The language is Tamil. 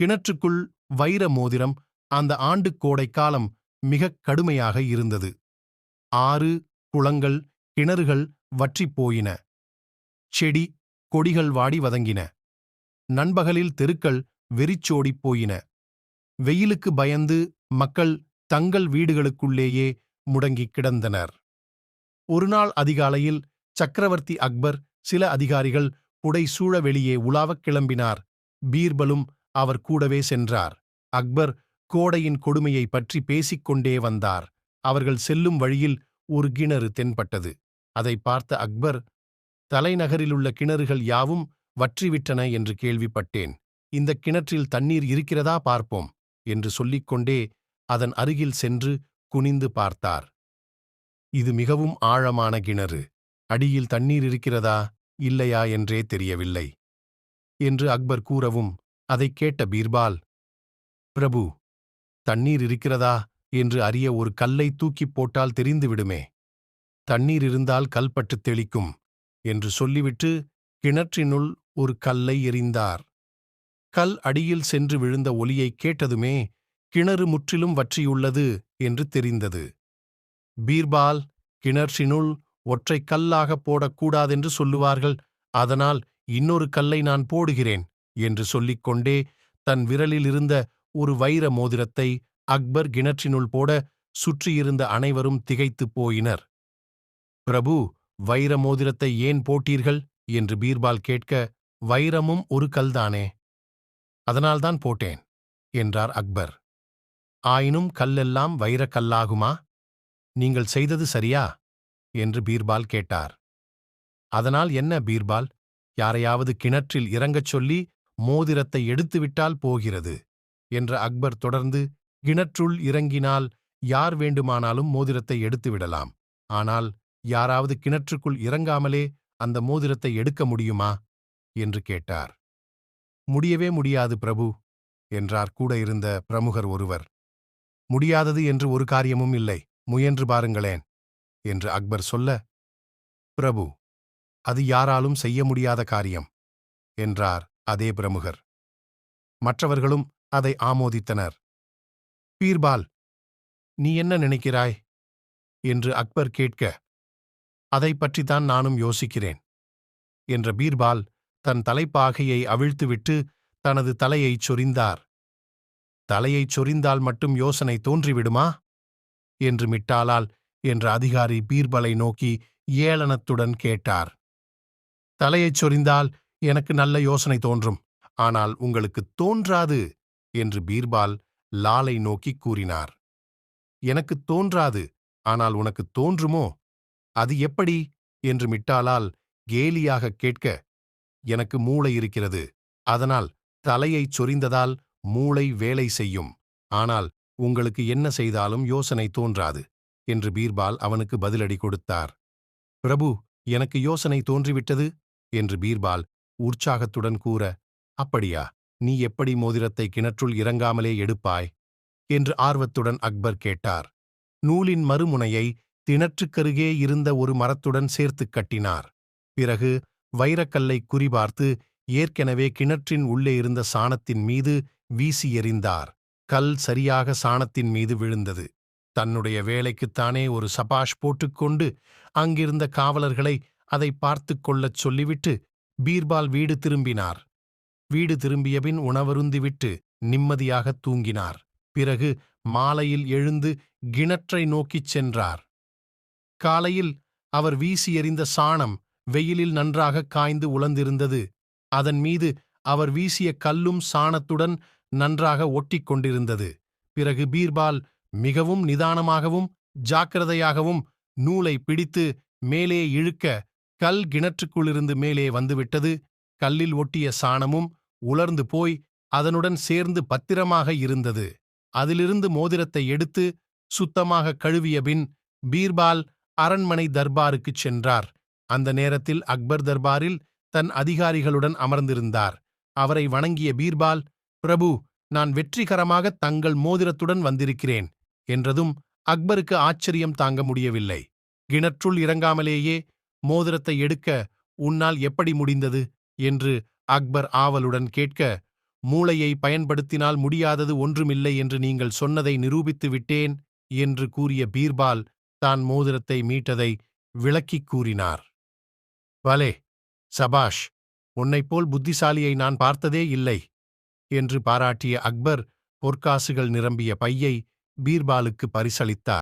கிணற்றுக்குள் வைர மோதிரம் அந்த ஆண்டு கோடைக்காலம் மிகக் கடுமையாக இருந்தது. ஆறு குளங்கள் கிணறுகள் வற்றிப் போயின. செடி கொடிகள் வாடி வதங்கின. நண்பகலில் தெருக்கள் வெறிச்சோடிப் போயின. வெயிலுக்கு பயந்து மக்கள் தங்கள் வீடுகளுக்குள்ளேயே முடங்கிக் கிடந்தனர். ஒருநாள் அதிகாலையில் சக்கரவர்த்தி அக்பர் சில அதிகாரிகள் புடைசூழ வெளியே உலாவக் கிளம்பினார். பீர்பலும் அவர் கூடவே சென்றார். அக்பர் கோடையின் கொடுமையை பற்றி பேசிக்கொண்டே வந்தார். அவர்கள் செல்லும் வழியில் ஒரு கிணறு தென்பட்டது. அதை பார்த்த அக்பர் தலைநகரிலுள்ள கிணறுகள் யாவும் வற்றிவிட்டன என்று கேள்விப்பட்டேன். இந்த கிணற்றில் தண்ணீர் இருக்கிறதா பார்ப்போம் என்று சொல்லிக்கொண்டே அதன் அருகில் சென்று குனிந்து பார்த்தார். இது மிகவும் ஆழமான கிணறு. அடியில் தண்ணீர் இருக்கிறதா இல்லையா என்றே தெரியவில்லை என்று அக்பர் கூறவும் அதைக் கேட்ட பீர்பால் பிரபு தண்ணீர் இருக்கிறதா? என்று அறிய ஒரு கல்லை தூக்கிப் போட்டால் தெரிந்துவிடுமே. தண்ணீர் இருந்தால் கல் பட்டுத் தெளிக்கும் என்று சொல்லிவிட்டு கிணற்றினுள் ஒரு கல்லை எறிந்தார். கல் அடியில் சென்று விழுந்த ஒலியைக் கேட்டதுமே கிணறு முற்றிலும் வற்றியுள்ளது என்று தெரிந்தது. பீர்பால் கிணற்றினுள் ஒற்றைக் கல்லாகப் போடக்கூடாதென்று சொல்லுவார்கள் அதனால் இன்னொரு கல்லை நான் போடுகிறேன் என்று சொல்லிக்கொண்டே தன் விரலில் இருந்த ஒரு வைர மோதிரத்தை அக்பர் கிணற்றினுள் போட சுற்றியிருந்த அனைவரும் திகைத்துப் போயினர். பிரபு வைர மோதிரத்தை ஏன் போட்டீர்கள்? என்று பீர்பால் கேட்க வைரமும் ஒரு கல்தானே. அதனால்தான் போட்டேன் என்றார் அக்பர். ஆயினும் கல்லெல்லாம் வைரக்கல்லாகுமா நீங்கள் செய்தது சரியா? என்று பீர்பால் கேட்டார். அதனால் என்ன பீர்பால்? யாரையாவது கிணற்றில் இறங்கச் சொல்லி மோதிரத்தை எடுத்துவிட்டால் போகிறது என்ற அக்பர் தொடர்ந்து கிணற்றுள் இறங்கினால் யார் வேண்டுமானாலும் மோதிரத்தை எடுத்துவிடலாம். ஆனால் யாராவது கிணற்றுக்குள் இறங்காமலே அந்த மோதிரத்தை எடுக்க முடியுமா? என்று கேட்டார். முடியவே முடியாது பிரபு என்றார் கூட இருந்த பிரமுகர் ஒருவர். முடியாதது என்று ஒரு காரியமும் இல்லை முயன்று பாருங்களேன் என்று அக்பர் சொல்ல பிரபு அது யாராலும் செய்ய முடியாத காரியம் என்றார். அதே பிரமுகர். மற்றவர்களும் அதை ஆமோதித்தனர். பீர்பால் நீ என்ன நினைக்கிறாய்? என்று அக்பர் கேட்க அதை பற்றித்தான் நானும் யோசிக்கிறேன் என்ற பீர்பால் தன் தலைப்பாகையை அவிழ்த்துவிட்டு தனது தலையைச் சொரிந்தார். தலையைச் சொரிந்தால் மட்டும் யோசனை தோன்றிவிடுமா? என்று மிட்டாலால் என்ற அதிகாரி பீர்பலை நோக்கி ஏளனத்துடன் கேட்டார். தலையைச் சொரிந்தால் எனக்கு நல்ல யோசனை தோன்றும். ஆனால் உங்களுக்கு தோன்றாது என்று பீர்பால் லாலை நோக்கிக் கூறினார். எனக்கு தோன்றாது ஆனால் உனக்கு தோன்றுமோ? அது எப்படி? என்று மிட்டாலால் கேலியாகக் கேட்க எனக்கு மூளை இருக்கிறது. அதனால் தலையைச் சொரிந்ததால் மூளை வேலை செய்யும். ஆனால் உங்களுக்கு என்ன செய்தாலும் யோசனை தோன்றாது என்று பீர்பால் அவனுக்கு பதிலடி கொடுத்தார். பிரபு எனக்கு யோசனை தோன்றிவிட்டது? என்று பீர்பால் உற்சாகத்துடன் கூற அப்படியா நீ எப்படி மோதிரத்தை கிணற்றுள் இறங்காமலே எடுப்பாய்? என்று ஆர்வத்துடன் அக்பர் கேட்டார். நூலின் மறுமுனையை திணற்றுக்கருகே இருந்த ஒரு மரத்துடன் சேர்த்துக் கட்டினார். பிறகு வைரக்கல்லை குறிபார்த்து ஏற்கெனவே கிணற்றின் உள்ளே இருந்த சாணத்தின் மீது வீசி எறிந்தார். கல் சரியாக சாணத்தின் மீது விழுந்தது. தன்னுடைய வேலைக்குத்தானே ஒரு சபாஷ் போட்டுக்கொண்டு அங்கிருந்த காவலர்களை அதை பார்த்து கொள்ளச் சொல்லிவிட்டு பீர்பால் வீடு திரும்பினார். வீடு திரும்பியபின் உணவருந்திவிட்டு நிம்மதியாகத் தூங்கினார். பிறகு மாலையில் எழுந்து கிணற்றை நோக்கிச் சென்றார். காலையில் அவர் வீசி எறிந்த சாணம் வெயிலில் நன்றாக காய்ந்து உலர்ந்திருந்தது. அதன் மீது அவர் வீசிய கல்லும் சாணத்துடன் நன்றாக ஒட்டிக் கொண்டிருந்தது. பிறகு பீர்பால் மிகவும் நிதானமாகவும் ஜாக்கிரதையாகவும் நூலை பிடித்து மேலே இழுக்க கல் கிணற்றுக்குள்ளிருந்து மேலே வந்துவிட்டது. கல்லில் ஒட்டிய சாணமும் உலர்ந்து போய் அதனுடன் சேர்ந்து பத்திரமாக இருந்தது. அதிலிருந்து மோதிரத்தை எடுத்து சுத்தமாக கழுவியபின் பீர்பால் அரண்மனை தர்பாருக்குச் சென்றார். அந்த நேரத்தில் அக்பர் தர்பாரில் தன் அதிகாரிகளுடன் அமர்ந்திருந்தார். அவரை வணங்கிய பீர்பால் பிரபு நான் வெற்றிகரமாக தங்கள் மோதிரத்துடன் வந்திருக்கிறேன் என்றதும் அக்பருக்கு ஆச்சரியம் தாங்க முடியவில்லை. கிணற்றுள் இறங்காமலேயே மோதிரத்தை எடுக்க உன்னால் எப்படி முடிந்தது? என்று அக்பர் ஆவலுடன் கேட்க மூளையை பயன்படுத்தினால் முடியாதது ஒன்றுமில்லை என்று நீங்கள் சொன்னதை நிரூபித்து விட்டேன் என்று கூறிய பீர்பால் தான் மோதிரத்தை மீட்டதை விளக்கிக் கூறினார். பலே சபாஷ் உன்னைப்போல் புத்திசாலியை நான் பார்த்ததே இல்லை என்று பாராட்டிய அக்பர் பொற்காசுகள் நிரம்பிய பையை பீர்பாலுக்கு பரிசளித்தார்.